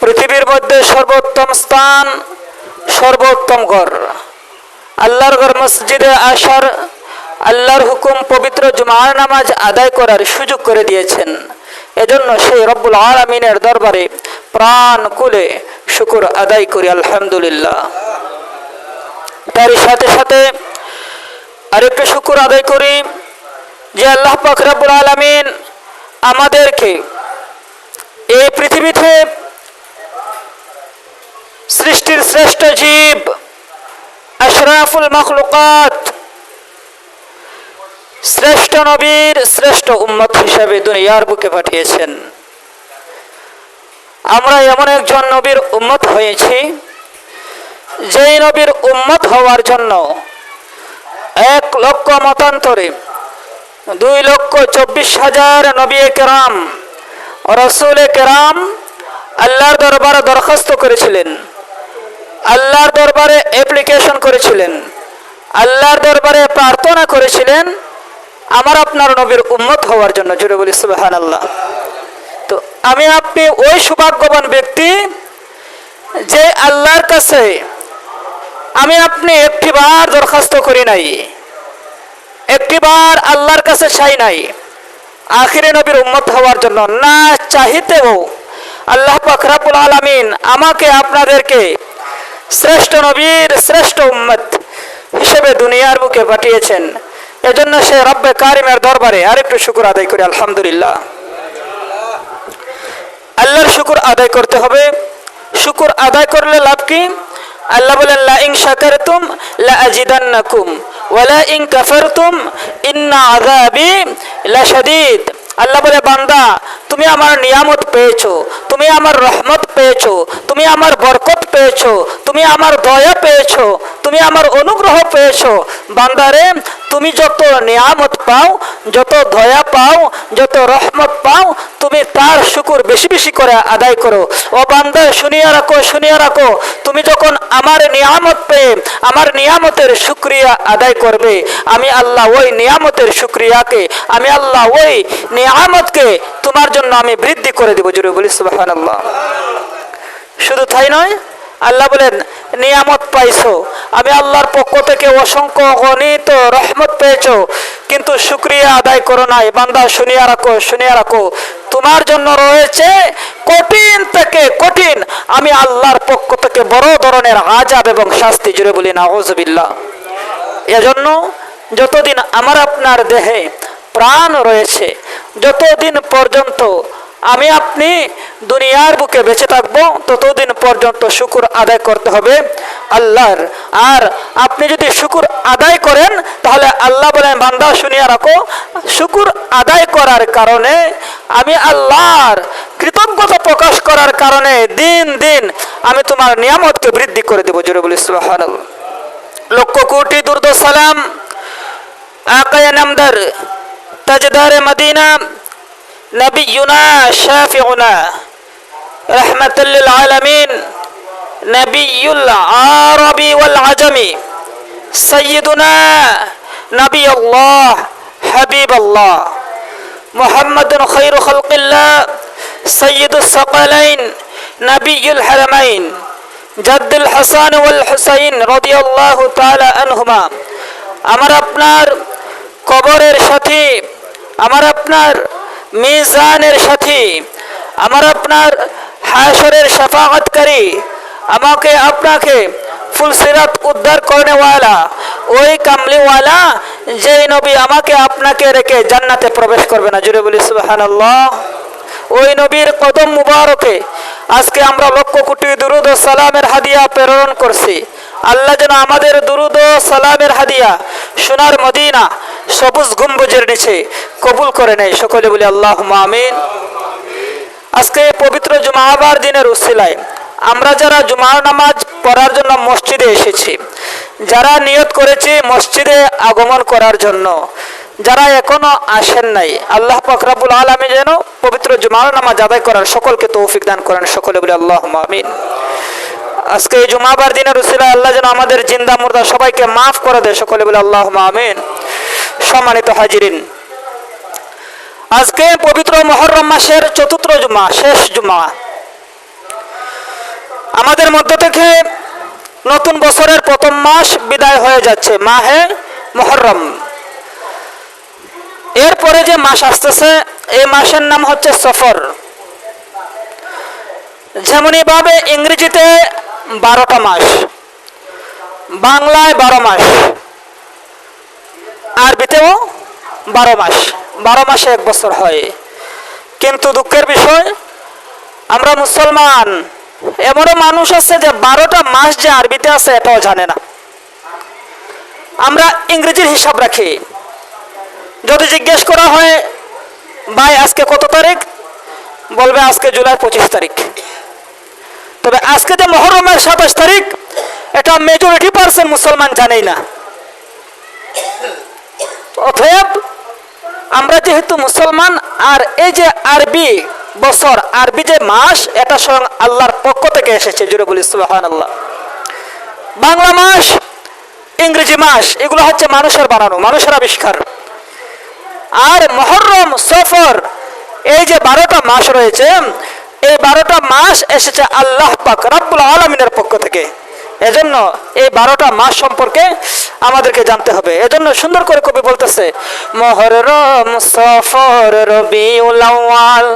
পৃথিবীর মধ্যে সর্বোত্তম স্থান, সর্বোত্তম ঘর। আল্লাহর ঘর মসজিদে আসার, আল্লাহর হুকুম পবিত্র জুমার নামাজ আদায় করার সুযোগ করে দিয়েছেন। এজন্য সেই রব্বুল আলমিনের দরবারে প্রাণ কুলে শুকুর আদায় করি, আলহামদুলিল্লাহ। তার সাথে সাথে আরেকটু শুকুর আদায় করি যে আল্লাহ পাক রব্বুল আলমিন আমাদেরকে এই পৃথিবীতে সৃষ্টির শ্রেষ্ঠ জীব আশরাফুল মখলুকাত শ্রেষ্ঠ নবীর শ্রেষ্ঠ উম্মত হিসাবে দুনিয়ার বুকে পাঠিয়েছেন। আমরা এমন একজন নবীর উম্মত হয়েছি, যেই নবীর উম্মত হওয়ার জন্য এক লক্ষ মতান্তরে দুই লক্ষ চব্বিশ হাজার নবী কেরাম রসুল কেরাম আল্লাহর দরবারে দরখাস্ত করেছিলেন। আল্লাহর দরবারে অ্যাপ্লিকেশন করেছিলেন। আল্লাহর দরবারে প্রার্থনা করেছিলেন, আমার আপনার নবীর উম্মত হওয়ার জন্য। জুড়ে বলি সুবাহান আল্লাহ তো আমি আপনি ওই সৌভাগ্যবান ব্যক্তি যে আল্লাহর কাছে আমি আপনি একটিবার দরখাস্ত করি নাই, একটিবার আল্লাহর কাছে চাই নাই। আখিরে নবীর উম্মত হওয়ার জন্য না চাহিতেও আল্লাহ পাকরাবুল আলমিন আমাকে আপনাদেরকে শ্রেষ্ঠ নবীর শ্রেষ্ঠ উম্মত হিসেবে দুনিয়ার বুকে পাঠিয়েছেন। এজন্য সে রব্বে কারিমের দরবারে আরেকটু শুকুর আদায় করি, আলহামদুলিল্লাহ। আল্লাহর শুকুর আদায় করতে হবে। শুকুর আদায় করলে লাভ কি? আল্লাহ বলেন, লা ইং শাকারতুম লা আজিদান্নাকুম ওয়ালা ইং কাফারতুম ইন্না আযাবি লাশাদীদ আল্লাহ বলে বান্দা তুমি আমার নিয়ামত পেয়েছ, তুমি আমার রহমত পেয়েছ, তুমি আমার বরকত পেয়েছ, তুমি আমার দয়া পেয়েছ, তুমি আমার অনুগ্রহ পেয়েছ। বান্দারে, তুমি যত নিয়ামত পাও, যত দয়া পাও, যত রহমত পাও, তুমি তার শুকুর বেশি বেশি করে আদায় করো। ও বান্দা, শুনিয়া রাখো শুনিয়া রাখো, তুমি যখন আমার নিয়ামত পেয়ে, আমার নিয়ামতের শুক্রিয়া আদায় করবে, আমি আল্লাহ ওই নিয়ামতের শুক্রিয়াকে, আমি আল্লাহ ওই নিয়ামতকে তোমার জন্য আমি বৃদ্ধি করে দেবো জুড়ে বলি সুবাহান আল্লাহ শুধু তাই নয়, আল্লাহ বলেন, নিয়ামত পাইছো। আমি আল্লাহর পক্ষ থেকে অসংখ্য গণিত, রহমত পেয়েছ, কিন্তু শুক্রিয়া আদায় করো নাই। বান্দা, শুনিয়া রাখো শুনিয়া রাখো। তোমার জন্য রয়েছে কঠিন থেকে কঠিন। আমি আল্লাহর পক্ষ থেকে বড় ধরনের আজাব এবং শাস্তি জুড়ে বলি না ওজবিল্লা এজন্য যতদিন আমার আপনার দেহে প্রাণ রয়েছে যতদিন পর্যন্ত আমি আপনি দুনিয়ার বুকে বেঁচে থাকব, ততদিন পর্যন্ত শুকুর আদায় করতে হবে আল্লাহর। আর আপনি যদি শুকুর আদায় করেন, তাহলে আল্লাহ বলেন, বান্দা, শুনিয়া রাখো, শুকুর আদায় করার কারণে আমি আল্লাহর কৃতজ্ঞতা প্রকাশ করার কারণে দিন দিন আমি তোমার নিয়ামতকে বৃদ্ধি করে দেবো। জোরে বলি, সুবহানাল্লাহ। লক্ষ কোটি দুর্দ সালাম নামদার তাজদার মদিনা نبينا شافعنا رحمة للعالمين نبي العربي والعجم سيدنا نبي الله حبيب الله محمد خير خلق الله سيد الثقلين نبي الحرمين جد الحسن والحسين رضي الله تعالى عنهما আমার আপনার কবরের সাথে, আমার আপনার মিজানের সাথী, আমার আপনার হাসরের সাফাহাতকারী আমাকে আপনাকে ফুলসিরাত উদ্ধার করেনেওয়ালা, ওই কামলিওয়ালা যেই নবী আমাকে আপনাকে রেখে জান্নাতে প্রবেশ করবে না। জুড়ে বলি, সুবাহানাল্লাহ। ওই নবীর কদম মুবারকে আজকে আমরা লক্ষ কোটি দুরুদ সালামের হাদিয়া প্রেরণ করছি। আল্লাহ যেন আমাদের দুরুদ সালামের হাদিয়া সোনার মদিনা সবুজ গম্বুজের নিচে কবুল করে নেয়। সকলে বলি আল্লাহ আমিন। আজকে পবিত্র জুমাবার দিনের উসিলায় আমরা যারা জুমার নামাজ পড়ার জন্য মসজিদে এসেছি, যারা নিয়ত করেছি মসজিদে আগমন করার জন্য, যারা এখনও আসেন নাই, আল্লাহ ফকরাবুল আলমী যেন পবিত্র জুমার নামাজ আদায় করার সকলকে তৌফিক দান করেন। সকলে বলি আল্লাহ আমিন। আজকে এই জুমাবার দিনের উসিলায় আল্লাহ যেন আমাদের জিন্দা মুর্দা সবাইকে মাফ করে দেয়। সকলে বলে আল্লাহ আমিন। সম্মানিত হাজিরিন। আজকে পবিত্র মহরম মাসের চতুর্থ জুমা, শেষ জুমা। আমাদের মধ্য থেকে নতুন বছরের প্রথম মাস বিদায় হয়ে যাচ্ছে, মাহে মহরম। এরপরে যে মাস আসতেছে, এই মাসের নাম হচ্ছে সফর। যেমনইভাবে ইংরেজিতে বারোটা মাস, বাংলায় বারো মাস। আরবিতেও বারো মাস। বারো মাসে এক বছর হয়। কিন্তু দুঃখের বিষয়, আমরা মুসলমান। এমনও মানুষ আছে যে বারোটা মাস যে আরবিতে আছে এটাও জানে না। আমরা ইংরেজির হিসাব রাখি। যদি জিজ্ঞেস করা হয়, ভাই, আজকে কত তারিখ? বলবে, আজকে জুলাই পঁচিশ তারিখ। তবে আজকে যে মহরমের সাতাশ তারিখ, এটা মেজরিটি পার্সেন্ট মুসলমান জানেই না। অতএব আমরা যেহেতু মুসলমান, আর এই যে আরবি বছর, আরবি যে মাস, এটা স্বয়ং আল্লাহর পক্ষ থেকে এসেছে জুড়ে বলি সুবাহান আল্লাহ বাংলা মাস, ইংরেজি মাস, এগুলো হচ্ছে মানুষের বানানো, মানুষের আবিষ্কার। আর মহরম, সফর, এই যে বারোটা মাস রয়েছে, এই বারোটা মাস এসেছে আল্লাহ পাক রাব্বুল আলমিনের পক্ষ থেকে। এজন্য এই বারোটা মাস সম্পর্কে আমাদেরকে জানতে হবে। এজন্য সুন্দর করে কবি বলতেছে মহরম সফর রবিউল আউয়াল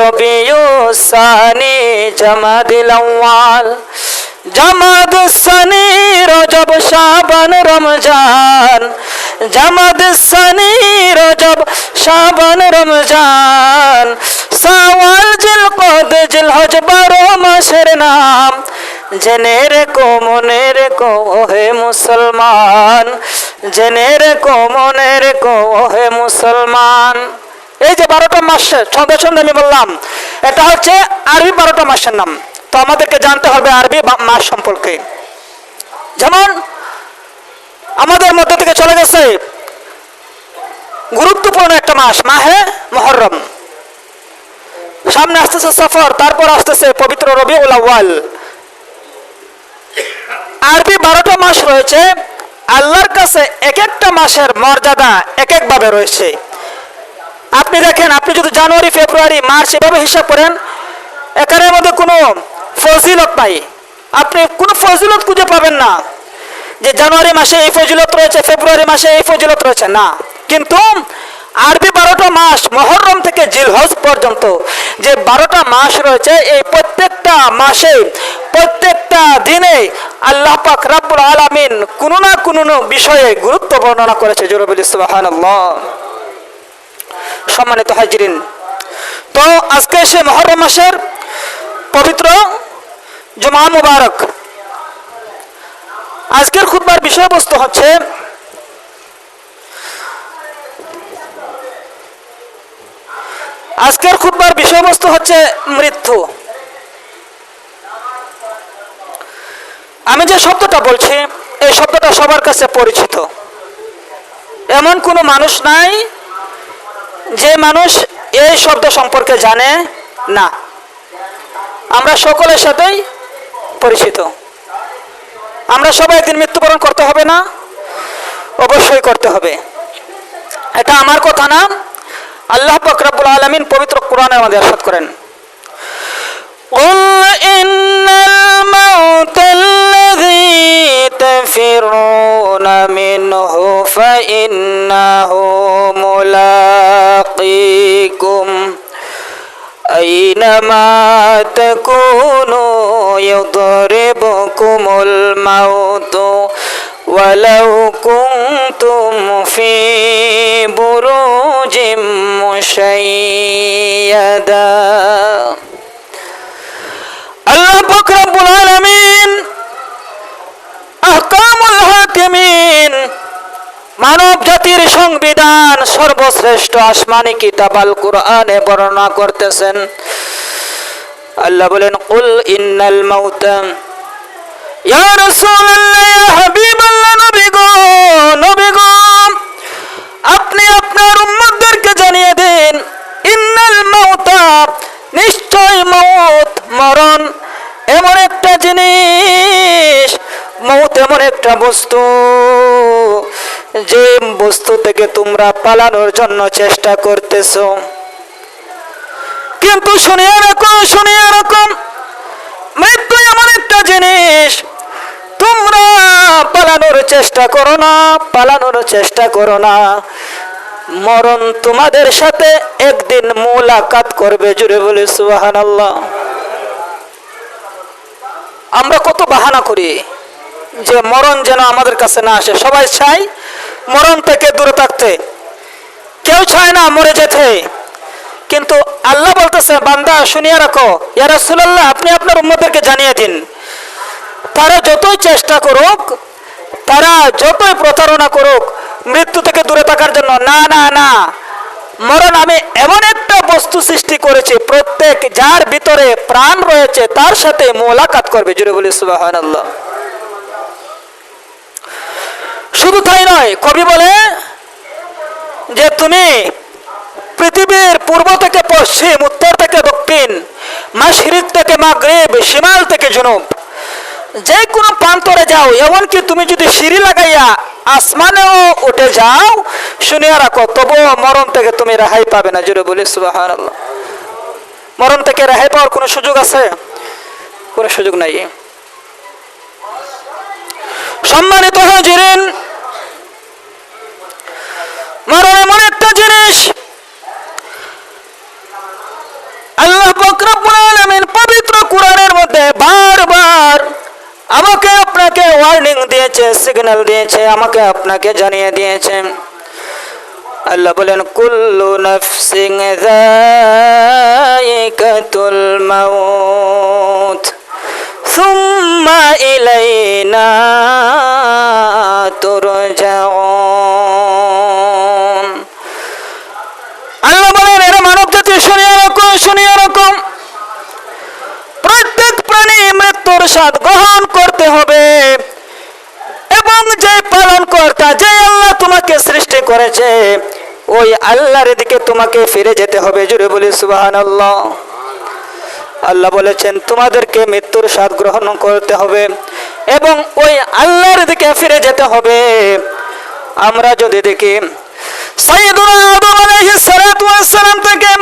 রবিউসানি জামাদিল আউয়াল, জামাদ সানি রজব শাবান রমজান, জামাদ সানি রজব শাবান রমজান, সাওয়াল জিল কদ জিল হজ বারো মাসের নাম জেনে রেখো, মনে রেখো হে মুসলমান। জেনে রেখো, মনে রেখো হে মুসলমান। এই যে বারোটা মাস ছন্দে ছন্দে আমি বললাম, এটা হচ্ছে আরবি বারোটা মাসের নাম। তো আমাদেরকে জানতে হবে আরবি মাস সম্পর্কে। যেমন, আমাদের মধ্যে থেকে চলে গেছে গুরুত্বপূর্ণ একটা মাস, মাহে মহরম। সামনে আসতেছে সফর, তারপর আসতেছে পবিত্র রবি আউয়াল। আরবি বারোটা মাস রয়েছে, আল্লাহর কাছে এক একটা মাসের মর্যাদা এক একভাবে রয়েছে। আপনি দেখেন, আপনি যদি জানুয়ারি, ফেব্রুয়ারি, মার্চ এভাবে হিসাব করেন এখানের মধ্যে কোনো ফজিলত নাই। আপনি কোনো ফজিলত খুঁজে পাবেন না যে জানুয়ারি মাসে এই ফজিলত রয়েছে, ফেব্রুয়ারি মাসে এই ফজিলত রয়েছে। না, কিন্তু আরবি বারোটা মাস মহরম থেকে জিলহজ পর্যন্ত যে বারোটা মাস রয়েছে, এই প্রত্যেকটা মাসে, প্রত্যেকটা দিনে আল্লাহ পাক রাব্বুল আলামিন কোনো না কোনো বিষয়ে গুরুত্ব বর্ণনা করেছে জরুবুল সুবহানাল্লাহ। সম্মানিত হাজিরিন, তো আজকে সে মহরম মাসের পবিত্র জমা মুবারক। আজকের খুতবার বিষয়বস্তু হচ্ছে আজকের খুতবার বিষয়বস্তু হচ্ছে মৃত্যু। আমি যে শব্দটা বলছি, এই শব্দটা সবার কাছে পরিচিত। এমন কোনো মানুষ নাই যে মানুষ এই শব্দ সম্পর্কে জানে না। আমরা সকলের সাথেই পরিচিত। আমরা সবাই একদিন মৃত্যুবরণ করতে হবে না? অবশ্যই করতে হবে। এটা আমার কথা না। আল্লাহ বকরাবুল আলমিন পবিত্র কোরআনের মধ্যে আসাদ করেন। قل إن الموت الذي تفرون منه فإنه ملاقيكم. أينما تكونوا يضربكم الموت ولو كنتم في بروج مشيدا পাক রব্বুল আলামিন। হাকিমিন। মানব জাতির সংবিধান সর্বশ্রেষ্ঠ আসমানি কিতাব আল কোরআনে বর্ণনা করতেছেন। আল্লাহ বলেন, কুল ইন্নাল মাউতা। ইয়া রাসূলুল্লাহ হাবিবাল্লাহ, নবী গো নবী গো, আপনি আপনার উম্মতদেরকে জানিয়ে দিন, ইন্নাল মাউতা, নিশ্চয় মৌত মরণ এমন একটা জিনিস মৌত এমন একটা বস্তু, যে বস্তু থেকে তোমরা পালানোর জন্য চেষ্টা করতেছো। কিন্তু শুনিয়ে রাখো শুনিয়ে রাখো, মৃত্যু এমন একটা জিনিস, তোমরা পালানোর চেষ্টা করো না, পালানোর চেষ্টা করো না। মরণ তোমাদের সাথে একদিন মোলাকাত করবে জুড়ে বলে সুবাহান আল্লাহ আমরা কত বাহানা করি যে মরণ যেন আমাদের কাছে না আসে। সবাই চাই মরণ থেকে দূরে থাকতে। কেউ চায় না মরে যেতে। কিন্তু আল্লাহ বলতেছে, বান্দা, শুনিয়া রাখো, ইয়া রাসূলুল্লাহ, আপনি আপনার উম্মতদেরকে জানিয়ে দিন। তারা যতই চেষ্টা করুক, তারা যতই প্রতারণা করুক, মৃত্যু থেকে দূরে থাকার জন্য, না না না। মরণ আমি এমন একটা বস্তু সৃষ্টি করেছি, প্রত্যেক যার ভিতরে প্রাণ রয়েছে, তার সাথে মোলাকাত করবে। জুড়ে বলি, সুবহানাল্লাহ। শুধু তাই নয়, কবি বলে যে তুমি পৃথিবীর পূর্ব থেকে পশ্চিম, উত্তর থেকে দক্ষিণ, মাশরিক থেকে মাগরিব, শিমাল থেকে জুনুব যে কোনো প্রান্তরে যাও। এমনকি তুমি যদি সিঁড়ি লাগাইয়া আসমানেও উঠে যাও। শুনিয়া রাখো, তবুও মরণ থেকে তুমি রেহাই পাবে না। জুড়ে বলি সুবাহান মরণ থেকে রেহাই পাওয়ার কোনো সুযোগ আছে? কোনো সুযোগ নাই। সম্মানিত হাজিরিন, মরণ এমন একটা জিনিস, আল্লাহ বকরবুল আলামিন পবিত্র কোরআনের মধ্যে আমাকে আপনাকে ওয়ার্নিং দিয়েছে সিগন্যাল দিয়েছে, আমাকে আপনাকে জানিয়ে দিয়েছে। আল্লাহ বলেন, কুল্লু নফসিং যায়িকাতুল মাউত, সুম্মা ইলাইনা তুরজাউন আল্লাহ বলেন এরা মানব জাতি শুনিয়ে রাখো শুনিয়ে রাখো প্রত্যেক স্বাদ গ্রহণ করতে হবে। এবং যে পালন কর্তা যে আল্লাহ তোমাকে সৃষ্টি করেছে, ওই আল্লাহর দিকে তোমাকে ফিরে যেতে হবে। জুড়ে বলি সুবাহান আল্লাহ আল্লাহ বলেছেন, তোমাদেরকে মৃত্যুর স্বাদ গ্রহণ করতে হবে এবং ওই আল্লাহর দিকে ফিরে যেতে হবে। আমরা যদি দেখি সাইয়েদুনা আদম আলাইহিস সালাতু ওয়াস সালাম থেকে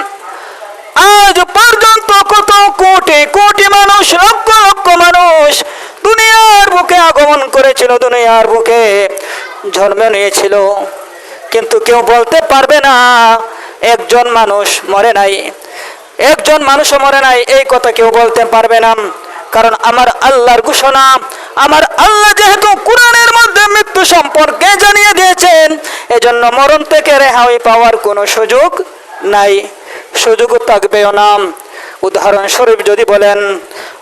আজ পর্যন্ত কত কোটি কোটি মানুষ, লক্ষ লক্ষ মানুষ দুনিয়ার বুকে আগমন করেছিল, দুনিয়ার বুকে জন্ম নিয়েছিল। কিন্তু কেউ বলতে পারবে না, একজন মানুষ মরে নাই। একজন মানুষও মরে নাই, এই কথা কেউ বলতে পারবে না। কারণ আমার আল্লাহর ঘোষণা, আমার আল্লাহ যেহেতু কোরআনের মধ্যে মৃত্যু সম্পর্কে জানিয়ে দিয়েছেন, এজন্য মরণ থেকে রেহাই পাওয়ার কোনো সুযোগ নাই। সুযোগ থাকবেও না উদাহরণস্বরূপ যদি বলেন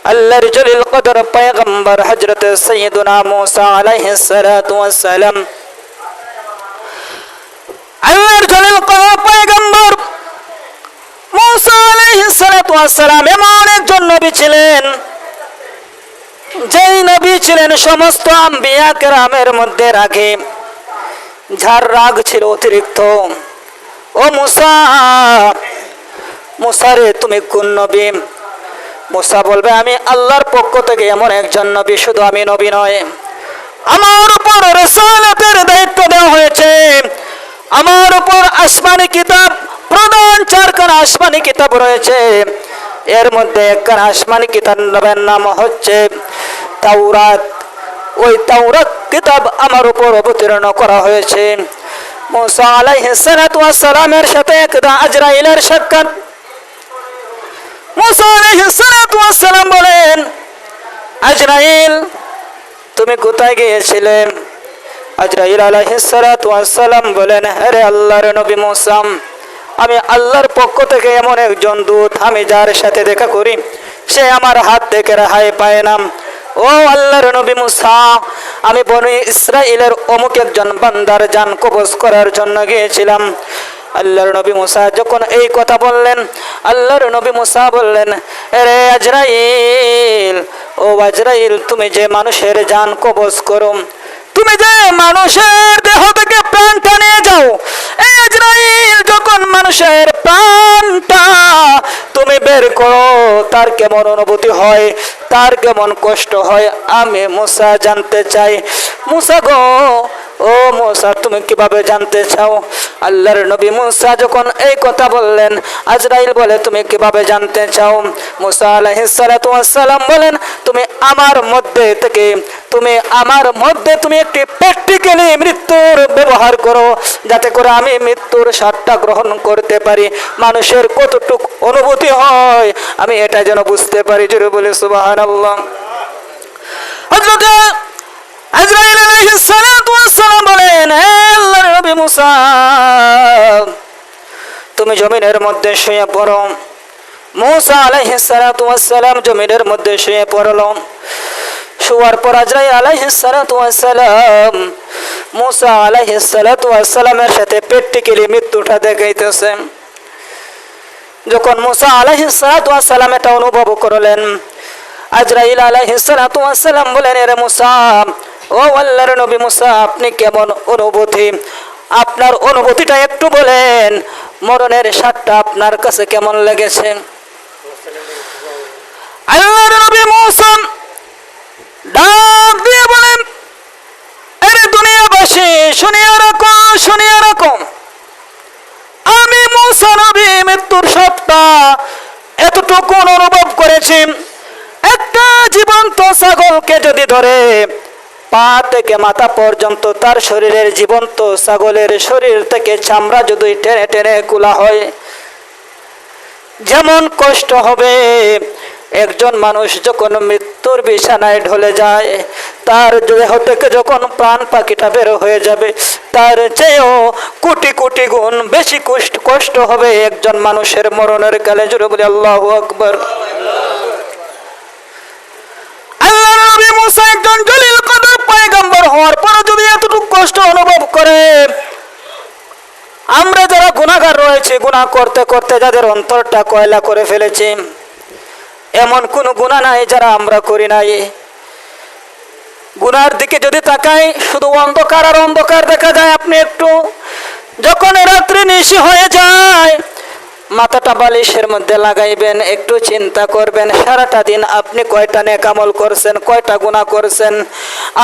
আল্লাহর জলিল কদর পয়গম্বর হজরত সৈয়দুনা মুসা আলাইহিস সালাতু ওয়াস সালাম আল্লাহর জলিল কদর পয়গম্বর মুসা এমন একজন নবী ছিলেন, যেই নবী ছিলেন সমস্ত আম্বিয়া কেরামের মধ্যে রাগে। যার রাগ ছিল অতিরিক্ত। ও মুসা মুসারে তুমি কোন নবী? মুসা বলবে, আমি আল্লাহর পক্ষ থেকে এমন একজন নবী, শুধু আমি নবী নয়। আমার উপর রেসালাতের দায়িত্ব দেওয়া হয়েছে। আমার উপর আসমানি কিতাব, প্রধান চারখানা আসমানি কিতাব রয়েছে। এর মধ্যে একখানা আসমানি কিতাবের নাম হচ্ছে তাওরাত। ওই তাওরাত কিতাব আমার উপর অবতীর্ণ করা হয়েছে। মুসা আলাইহিস সালামের সাথে একদা আজরাইলের সাক্ষাৎ মুসা আলাইহিস সালাতু ওয়াস সালাম বলেন, আজরাইল, তুমি কোথায় গিয়েছিলে আজরাইল সালাম বলেন, আরে আল্লাহর নবী মুসা, আমি আল্লাহর পক্ষ থেকে এমন একজন দূত, আমি যার সাথে দেখা করি, সে আমার হাত থেকে রেহাই পায় না। ও আল্লাহর নবী মুসা, আমি বনি ইসরায়েলের অমুক একজন বান্দার জান কবজ করার জন্য গিয়েছিলাম। আল্লাহর নবী মুসা যখন এই কথা বললেন, আল্লাহর নবী মুসা বললেন রে আজরাইল, ও আজরাইল, তুমি যে মানুষের জান কবজ করো, তুমি যে মানুষের দেহ থেকে প্রাণটা নিয়ে যাও, এই আজরাইল, যখন মানুষের প্রাণটা তুমি বের করো, তার কেমন অনুভূতি হয়, তার কেমন কষ্ট হয়, আমি মুসা জানতে চাই। মুসা গো ও মুসা, তুমি কীভাবে জানতে চাও? আল্লাহর নবী মুসা যখন এই কথা বললেন, আজরাইল বলে, তুমি কীভাবে জানতে চাও? মুসা আলাইহিসসালাম বলেন, তুমি আমার মধ্যে থেকে, তুমি আমার মধ্যে তুমি একটি প্র্যাকটিক্যালি মৃত্যুর ব্যবহার করো, যাতে করে আমি মৃত্যুর স্বাদটা গ্রহণ করতে পারি। মানুষের কতটুক অনুভূতি হয়, আমি এটা যেন বুঝতে পারি। জোরে বলে হযরত তুমি জমিনের মধ্যে শুয়ে পড়ো। মুসা আলাইহিস সালাতু জমিনের মধ্যে শুয়ে পড়ল। শুয়ার পর আজরাইল আলাইহিস সালাতু ওয়াস সালাম, মুসা আলাইহিস সালাতু ওয়াস সালামের সাথে প্র্যাকটিক্যালি মৃত্যুটা দেখাইতেছে। যখন মুসা আলাইহিস সালাতু এটা অনুভব করলেন, আজরাইল আলাইহিস সালাতু বলেন, এর মুসা ও আল্লাহর নবী মুসা, আপনি কেমন অনুভূতি? আপনার অনুভূতিটা একটু বলেন। মরণের স্বাদটা আপনার কাছে কেমন লেগেছে? আল্লাহর নবী মুসা ডাক দিয়ে বলেন, আরে দুনিয়াবাসী শুনিয়া রাখো শুনিয়া রাখো আমি মুসা নবী, মৃত্যুর সত্তা এতটুকু অনুভব করেছি। একটা জীবন্ত ছাগলকে যদি ধরে পা থেকে মাথা পর্যন্ত তার শরীরের জীবন্ত ছাগলের শরীর থেকে চামড়া যদি টেনে টেনে কুলা হয়। যেমন কষ্ট হবে, একজন মানুষ যখন মৃত্যুর বিছানায় ঢলে যায়, তার দেহ থেকে যখন প্রাণ পাখিটা বের হয়ে যাবে, তার চেয়েও কোটি কোটি গুণ বেশি কষ্ট কষ্ট হবে একজন মানুষের মরণের কালে জুড়ে বলে, আল্লাহ আকবর। আল্লাহ একজন জলিল কদর পয়গম্বর হওয়ার পর যদি এতটুকু কষ্ট অনুভব করে, আমরা যারা গুণাগার রয়েছে, গুণা করতে করতে যাদের অন্তরটা কয়লা করে ফেলেছি, এমন কোন গুণা নাই যারা আমরা করি নাই। গুনার দিকে যদি তাকাই, শুধু অন্ধকার আর অন্ধকার দেখা যায়। আপনি একটু, যখন রাত্রি নিশি হয়ে যায় মাথাটা বালিশের মধ্যে লাগাইবেন, একটু চিন্তা করবেন, সারাটা দিন আপনি কয়টা নেকামল করছেন, কয়টা গুণা করছেন,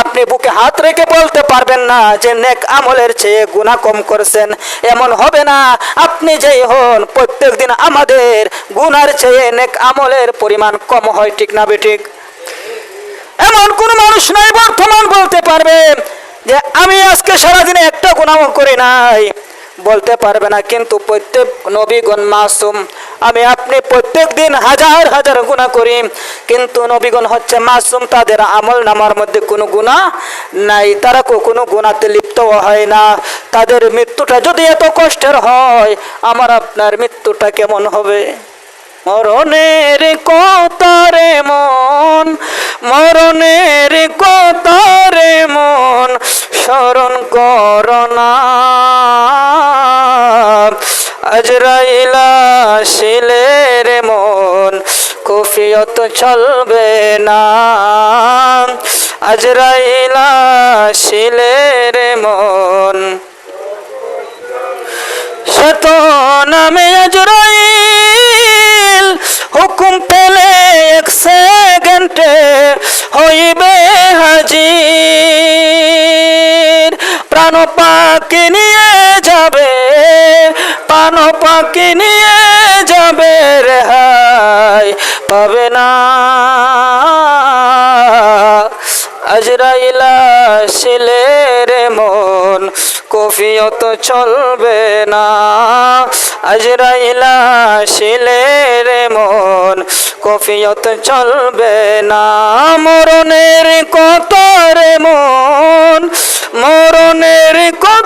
আপনি বুকে হাত রেখে বলতে পারবেন না যে নেক আমলের চেয়ে গুণা কম করছেন। এমন হবে না, আপনি যেই হন, প্রত্যেক দিন আমাদের গুনার চেয়ে নেক আমলের পরিমাণ কম হয়, ঠিক না বেঠিক এমন কোন মানুষ নাই, বর্তমান বলতে পারবে যে, আমি আজকে সারাদিনে একটা গুণাও করি নাই। বলতে পারবে না, কিন্তু প্রত্যেক নবীগণ মাসুম, আমি আপনি প্রত্যেক দিন হাজার হাজার গুণা করি, কিন্তু নবীগণ হচ্ছে মাসুম, তাদের আমল নামার মধ্যে কোনো গুণা নাই, তারা কখনো গুণাতে লিপ্ত হয় না। তাদের মৃত্যুটা যদি এত কষ্টের হয়, আমার আপনার মৃত্যুটা কেমন হবে? মরণের কতারে মন, মরণের কতারে মন, স্মরণ করোনা আজরাইলা শিলের মন, কফিয়ত চলবে না। আজরাইলা শিলের মন। শত নামে আজরাইল হুকুম পেলে এক সেকেন্ডে হইবে হাজির। প্রাণ পাখি নিয়ে যাবে প্রাণ পাখি নিয়ে যাবে রেহাই পাবে না। আজরাইলা শিলের মন, কফিয়ত চলবে না। আজরাইলা শিলের মন, কফিয়ত চলবে না। মরণের কতর মন, মরণের কতর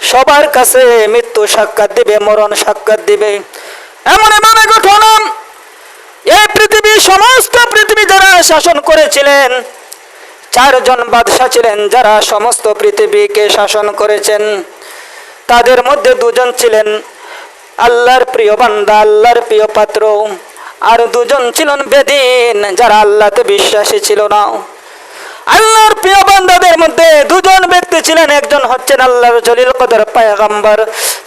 সবার কাছে মৃত্যু সাক্ষাৎ দিবে, মরণ সাক্ষাৎ দিবে। এমন এমন ঘটনা এই পৃথিবী, সমস্ত পৃথিবী যারা শাসন করেছিলেন, চারজন বাদশাহ ছিলেন যারা সমস্ত পৃথিবীকে শাসন করেছেন। তাদের মধ্যে দুজন ছিলেন আল্লাহর প্রিয় বান্দা, আল্লাহর প্রিয় পাত্র। আর দুজন ছিলেন বেদিন, যারা আল্লাহতে বিশ্বাসী ছিল না। আল্লাহর প্রিয় বান্দাদের মধ্যে দুজন ব্যক্তি ছিলেন, একজন হচ্ছেন আল্লাহর জলিল কদর পায়গাম্বর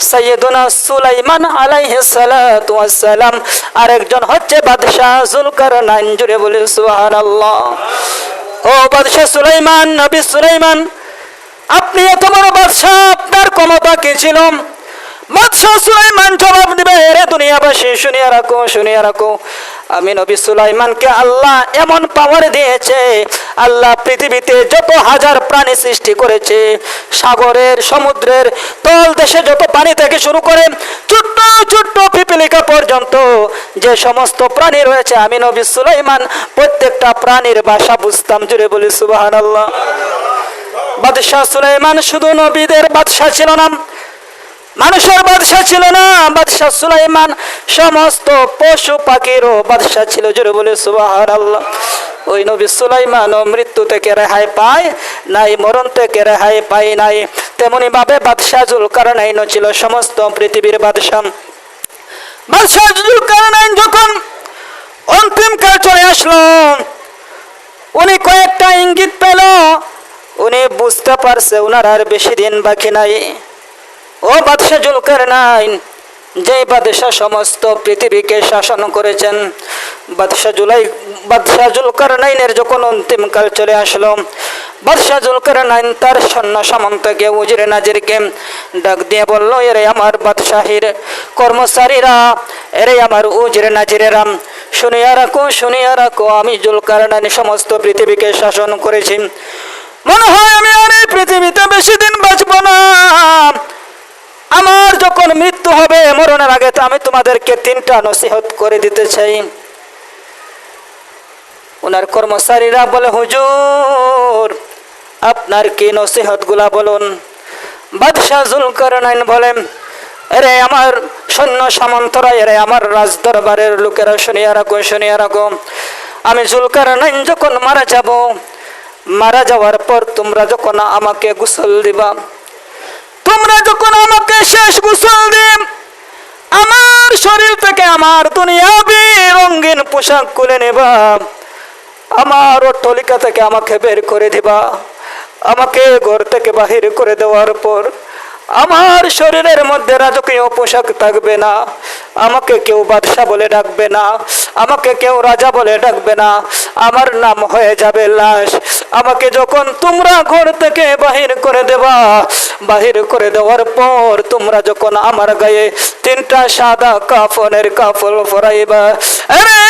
সৈয়দুনা সুলাইমান আলাইহিস সালাতু ওয়াস সালাম আর একজন হচ্ছে বাদশাহ জুলকারনাইন, জুড়ে বলে সুবহানাল্লাহ। ও বাদশাহ সুলাইমান, নবী সুলাইমান, আপনি এত বড় বাদশাহ, আপনার ক্ষমতা কি ছিল? বাদশাহ সুলাইমান জবাব দিবে রে দুনিয়াবাসী, শুনিয়া রাখো শুনিয়া রাখো। আমি নবী সুলাইমানকে আল্লাহ এমন পাওয়ার দিয়েছে, আল্লাহ পৃথিবীতে যত হাজার প্রাণী সৃষ্টি করেছে, সাগরের, সমুদ্রের তল দেশে যত পানি থেকে শুরু করে ছোট্ট ছোট্ট পিপিলিকা পর্যন্ত যে সমস্ত প্রাণী রয়েছে, আমি নবী সুলাইমান প্রত্যেকটা প্রাণীর ভাষা বুঝতাম জুড়ে বলি সুবাহান আল্লাহ বাদশাহ সুলাইমান শুধু নবীদের বাদশাহ ছিল না মানুষের বাদশাহ ছিল না, বাদশাহ সুলাইমান, সমস্ত পশু পাখিরও বাদশাহ ছিল জোরে বলে সুবাহান আল্লাহ ওই নবী সুলাইমান মৃত্যু থেকে রেহাই পায় নাই, মরণ থেকে রেহাই পায় নাই। তেমনি ভাবে বাদশাহ জুল কারণাইন ছিল সমস্ত পৃথিবীর বাদশাহ। বাদশাহ জুল কারণাইন যখন অন্তিম কাল চলে আসলো, উনি কয়েকটা ইঙ্গিত পেল, উনি বুঝতে পারছে উনার আর বেশি দিন বাকি নাই। ও বাদশাহ জুলকার নাইন, যে বাদশাহ সমস্ত পৃথিবীকে শাসন করেছেন। বাদশাহ জুলাই, বাদশাহ জুলকার নাইনের যখন অন্তিমকাল চলে আসলো, বাদশাহ জুলকার নাইন তার সৈন্য সামন্তকে উজিরে নাজিরকে ডাক দিয়ে বলল, এরে আমার বাদশাহীর কর্মচারীরা, এরে আমার উজিরে নাজিরেরা, শুনিয়া রাখো শুনিয়া রাখো, আমি জুলকার নাইন সমস্ত পৃথিবীকে শাসন করেছি। মনে হয় আমি আর এই পৃথিবীতে বেশি দিন বাঁচব না। আমার যখন মৃত্যু হবে, মরণের আগে তো আমি তোমাদেরকে তিনটা নসিহত করে দিতে চাই। ওনার কর্মচারীরা বলে, হুজুর, আপনার কি নসিহতগুলা বলুন? বাদশাহ জুলকার নাইন বলেন, এরে আমার সৈন্য সামন্তরা এরে আমার রাজ দরবারের লোকেরা, শুনিয়া রাখো শুনিয়া রাখো। আমি জুলকার নাইন যখন মারা যাব, মারা যাওয়ার পর তোমরা যখন আমাকে গোসল দিবা তোমরা যখন আমাকে শেষ গোসল দিম আমার শরীর থেকে আমার দুনিয়াবি রঙিন পোশাক খুলে নেবা। আমার অট্টলিকা থেকে আমাকে বের করে দিবা। আমাকে ঘর থেকে বাহির করে দেওয়ার পর আমার শরীরের মধ্যে রাজকীয় পোশাক থাকবে না। আমাকে কেউ বাদশাহ বলে ডাকবে না। আমাকে কেউ রাজা বলে ডাকবে না। আমার নাম হয়ে যাবে লাশ। আমাকে যখন তোমরা ঘর থেকে বাহির করে দেবা বাহির করে দেওয়ার পর তোমরা যখন আমার গায়ে তিনটা সাদা কাফনের কাফল ফরাইবা আরে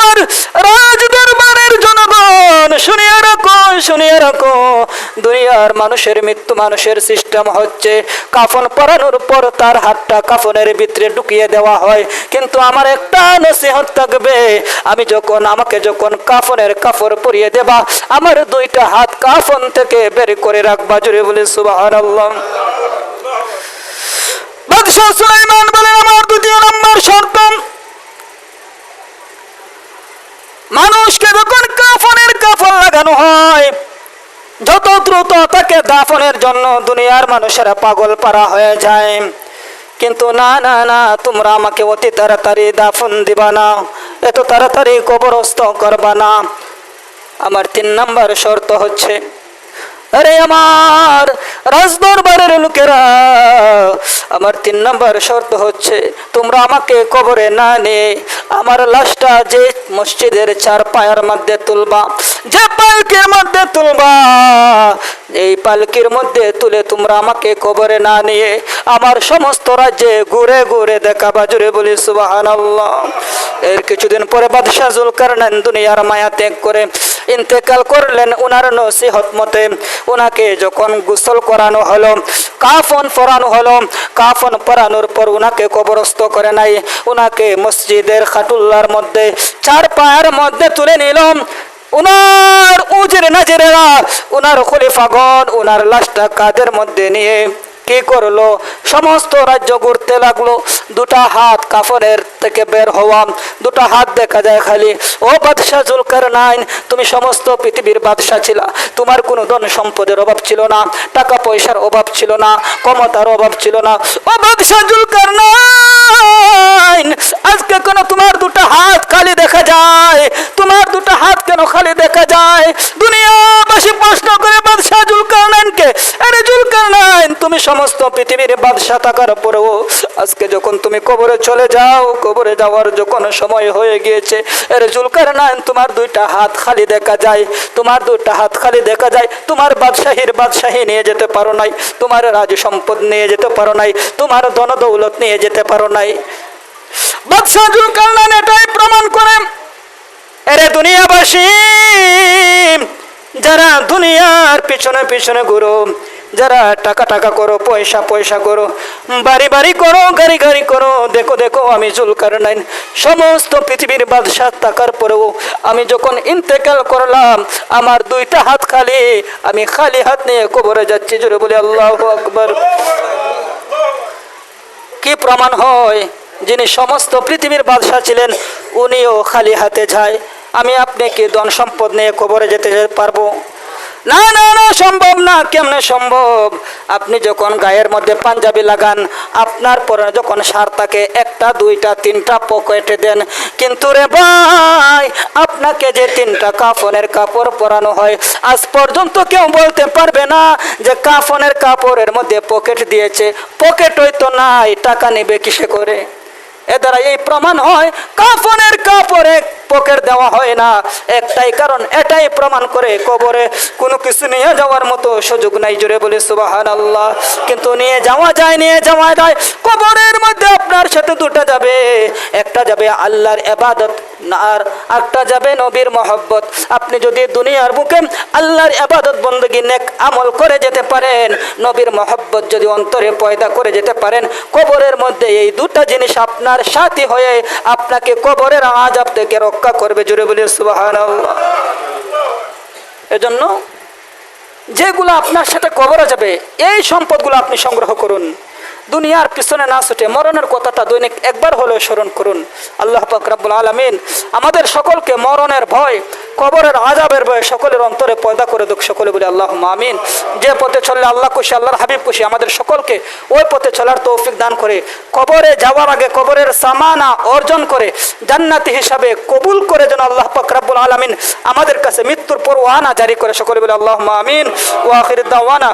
আমার রাজ দরবারের জনগণ। শুনিয়া রাখো শুনিয়া রাখো। দুনিয়ার মানুষের মৃত্যু মানুষের সিস্টেম হচ্ছে, কাফন পরানোর পর তার হাতটা কাফনের ভিতরে ঢুকিয়ে দেওয়া হয়। কিন্তু আমার একটা নসিহত থাকবে, আমি যখন, আমাকে যখন কাফনের কাপড় পরিয়ে দেবা, আমার দুইটা হাত কাফন থেকে বের করে রাখবা। জুড়ে বলে সুবাহ বাদশাহ সুলাইমান বলেন, আমার দ্বিতীয় নম্বর শর্ত মানুষকে যখন কাফনের কাফন লাগানো হয়, যত দ্রুত তাকে দাফনের জন্য দুনিয়ার মানুষেরা পাগল পারা হয়ে যায়। কিন্তু না না না, তোমরা আমাকে অতি তাড়াতাড়ি দাফন দিবা না, এত তাড়াতাড়ি কবরস্থ করবা না। আমার তিন নম্বর শর্ত হচ্ছে আরে আমার রাজদরবারের লোকেরা, আমার তিন নম্বর শর্ত হচ্ছে তোমরা আমাকে কবরে না নিয়ে আমার লাশটা যে মসজিদের চার পায়ের মধ্যে তুলবা, যে পায়কের মধ্যে তুলবা এই পালকির মধ্যে তুলে তোমরা আমাকে কবরে না নিয়ে আমার সমস্ত রাজ্যে ঘুরে ঘুরে দেখা বাজুরে বলি সুবাহান এর কিছুদিন পরে বাদশাহ জুলকার নেন দুনিয়ার মায়া ত্যাগ করে ইন্তেকাল করলেন উনার নসিহত মতে। উনাকে যখন গোসল করানো হলো, কাফন পরানো হলো, কাফন পরানোর পর উনাকে কবরস্থ করে নাই। উনাকে মসজিদের খাটুল্লার মধ্যে চার পায়ের মধ্যে তুলে নিলাম উনার উজের নাজেরেরা উনার খলিফাগণ উনার লাশটা কাদের মধ্যে নিয়ে কি করল? সমস্ত রাজ্য ঘুরতে লাগল। দুটা হাত কাফরের থেকে বের হওয়া, দুটা হাত দেখা যায় খালি। ও বাদশাহ জুলকার নাইন তুমি সমস্ত পৃথিবীর বাদশাহ ছিল। তোমার কোনো ধন সম্পদের অভাব ছিল না, টাকা পয়সার অভাব ছিল না, ক্ষমতার অভাব ছিল না। ও বাদশাহ জুলকার নাইন আজকে কেন তোমার দুটো হাত খালি দেখা যায়। তোমার দুটো হাত কেন খালি দেখা যায়। দুনিয়াবাসী প্রশ্ন করে, বাদশাহ জুলকার নাইনকে আরে জুলকার নাইন তুমি সমস্ত পৃথিবীর বাদশাহ থাকার পরেও আজকে যখন তুমি কবরে চলে যাও, কবরে যাওয়ার যখন সময় হয়ে গিয়েছে, আরে জুলকার নাইন তোমার দুইটা হাত খালি দেখা যায়, তোমার দুইটা হাত খালি দেখা যায়, তোমার বাদশাহীর বাদশাহী নিয়ে যেতে পারো নাই, তোমার রাজ সম্পদ নিয়ে যেতে পারো নাই, তোমার ধন দৌলত নিয়ে যেতে পারো নাই। বাদশাহ জুলকার নাইন এটাই প্রমাণ করে এরে দুনিয়াবাসী, যারা দুনিয়ার পিছনে পিছনে ঘুরো, যারা টাকা টাকা করো, পয়সা পয়সা করো, বাড়ি বাড়ি করো, গাড়ি গাড়ি করো, দেখো দেখো আমি জুলকার নাইন। সমস্ত পৃথিবীর বাদশাহ থাকার পরেও আমি যখন ইন্তেকাল করলাম, আমার দুইটা হাত খালি, আমি খালি হাত নিয়ে কবরে যাচ্ছি, জোরে বলে আল্লাহ আকবর। কি প্রমাণ হয়? যিনি সমস্ত পৃথিবীর বাদশাহ ছিলেন, উনিও খালি হাতে যায়। আমি আপনি কি ধন সম্পদ নিয়ে কবরে যেতে পারব? না না না, সম্ভব না, কেমনে সম্ভব? আপনি যখন গায়ের মধ্যে পাঞ্জাবি লাগান, আপনার পরে যখন সার থাকে, একটা, দুইটা, তিনটা পকেটে দেন। কিন্তু রে ভাই, আপনাকে যে তিনটা কাফনের কাপড় পরানো হয়, আজ পর্যন্ত কেউ বলতে পারবে না যে কাফনের কাপড়ের মধ্যে পকেট দিয়েছে। পকেট হয়তো নাই, টাকা নেবে কিসে করে? এ দ্বারা এই প্রমাণ হয়, কাফনের কাপড়ে পকেট দেওয়া হয় না। একটাই কারণ, এটাই প্রমাণ করে কবরে কোনো কিছু নিয়ে যাওয়ার মতো সুযোগ নাই। জুড়ে বলে সুবাহান আল্লাহ কিন্তু নিয়ে যাওয়া যায়, নিয়ে যাওয়া যায়। কবরের মধ্যে আপনার সাথে দুটা যাবে। একটা যাবে আল্লাহর এবাদত আর একটা যাবে নবীর মহব্বত। আপনি যদি দুনিয়ার বুকে আল্লাহর এবাদত বন্দগি নেক আমল করে যেতে পারেন, নবীর মহব্বত যদি অন্তরে পয়দা করে যেতে পারেন, কবরের মধ্যে এই দুটা জিনিস আপনার সাথী হয়ে আপনাকে কবরের আজাব থেকে রক্ষা করবে। জুড়ে বলে সুবাহান এজন্য যেগুলো আপনার সাথে কবরে যাবে, এই সম্পদগুলো আপনি সংগ্রহ করুন। দুনিয়ার পিছনে না ছুটে মরণের কথাটা দৈনিক একবার হলেও স্মরণ করুন। আল্লাহ পাক আলমিন আমাদের সকলকে মরণের ভয়, কবরের আজাবের ভয় সকলের অন্তরে পয়দা করে দুঃখ সকলে বলে আল্লাহ আমিন। যে পথে চললে আল্লাহ খুশি, আল্লাহর হাবিব খুশি, আমাদের সকলকে ওই পথে চলার তৌফিক দান করে, কবরে যাওয়ার আগে কবরের সামানা অর্জন করে, জান্নাতি হিসাবে কবুল করে যেন আল্লাহ পাক আলমিন আমাদের কাছে মৃত্যুর পর ওয়ানা জারি করে। সকলে বলে আল্লাহ আমিন। ওয়াখির দাওয়ানা